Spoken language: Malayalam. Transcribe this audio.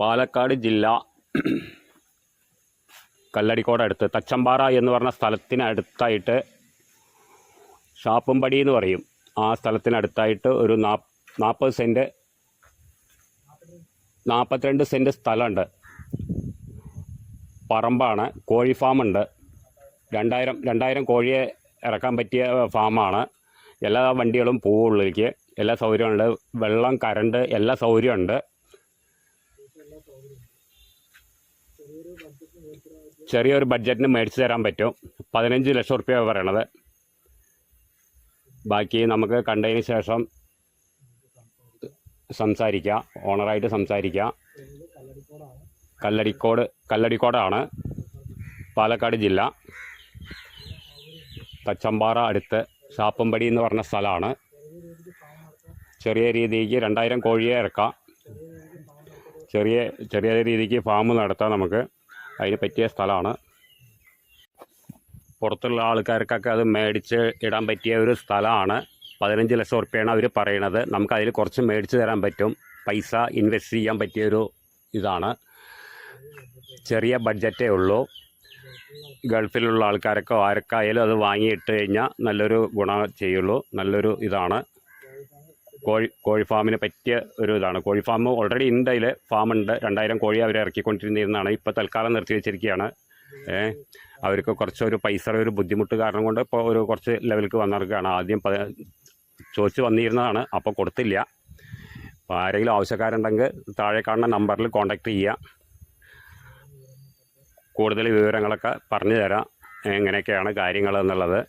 പാലക്കാട് ജില്ല കല്ലടിക്കോട് അടുത്ത് തച്ചമ്പാറ എന്ന് പറഞ്ഞ സ്ഥലത്തിനടുത്തായിട്ട് ഷാപ്പുംപടി എന്ന് പറയും. ആ സ്ഥലത്തിനടുത്തായിട്ട് ഒരു നാ നാൽപ്പത് സെന്റ് നാൽപ്പത്തിരണ്ട് സെന്റ് സ്ഥലമുണ്ട്. പറമ്പാണ് കോഴി ഫാമുണ്ട്. രണ്ടായിരം രണ്ടായിരം കോഴിയെ ഇറക്കാൻ പറ്റിയ ഫാമാണ്. എല്ലാ വണ്ടികളും പോവുള്ളിലേക്ക് എല്ലാ സൗകര്യമുണ്ട്. വെള്ളം കറണ്ട് എല്ലാ സൗകര്യമുണ്ട്. ചെറിയൊരു ബഡ്ജറ്റിന് മേടിച്ച് തരാൻ പറ്റും. പതിനഞ്ച് ലക്ഷം റുപ്യ പറയണത്. ബാക്കി നമുക്ക് കണ്ടതിന് ശേഷം സംസാരിക്കാം ഓണറായിട്ട് സംസാരിക്കാം. കല്ലടിക്കോട് കല്ലടിക്കോടാണ് പാലക്കാട് ജില്ല. തച്ചമ്പാറ അടുത്ത് ഷാപ്പമ്പടി എന്ന് പറഞ്ഞ സ്ഥലമാണ്. ചെറിയ രീതിക്ക് രണ്ടായിരം കോഴിയെ ഇറക്കാം. ചെറിയ ചെറിയ രീതിക്ക് ഫാം നടത്താം നമുക്ക്. അതിന് പറ്റിയ സ്ഥലമാണ്. പുറത്തുള്ള ആൾക്കാർക്കൊക്കെ അത് മേടിച്ച് ഇടാൻ പറ്റിയ ഒരു സ്ഥലമാണ്. പതിനഞ്ച് ലക്ഷം ഉറുപ്പ്യാണ് അവർ പറയണത്. നമുക്ക് അതിൽ കുറച്ച് മേടിച്ച് തരാൻ പറ്റും. പൈസ ഇൻവെസ്റ്റ് ചെയ്യാൻ പറ്റിയൊരു ഇതാണ്. ചെറിയ ബഡ്ജറ്റേ ഉള്ളൂ. ഗൾഫിലുള്ള ആൾക്കാരൊക്കെ ആർക്കായാലും അത് വാങ്ങിയിട്ട് കഴിഞ്ഞാൽ നല്ലൊരു ഗുണം ചെയ്യുള്ളൂ. നല്ലൊരു ഇതാണ്. കോഴി കോഴി ഫാമിന് പറ്റിയ ഒരു ഇതാണ് കോഴി ഫാം ഓൾറെഡി ഉണ്ട് അതിൽ ഫാമുണ്ട്. രണ്ടായിരം കോഴി അവർ ഇറക്കിക്കൊണ്ടിരുന്നതാണ്. ഇപ്പോൾ തൽക്കാലം നിർത്തി വെച്ചിരിക്കുകയാണ്. അവർക്ക് കുറച്ചൊരു പൈസയുടെ ഒരു ബുദ്ധിമുട്ട് കാരണം കൊണ്ട് ഇപ്പോൾ ഒരു കുറച്ച് ലെവലിലേക്ക് വന്നിറക്കുകയാണ് ആദ്യം പ ചോദിച്ച് വന്നിരുന്നതാണ് അപ്പോൾ കൊടുത്തില്ല. അപ്പോൾ ആരെങ്കിലും ആവശ്യക്കാരുണ്ടെങ്കിൽ താഴെ കാണുന്ന നമ്പറിൽ കോൺടാക്റ്റ് ചെയ്യുക. കൂടുതൽ വിവരങ്ങളൊക്കെ പറഞ്ഞു തരാം. എങ്ങനെയൊക്കെയാണ് കാര്യങ്ങൾ എന്നുള്ളത്.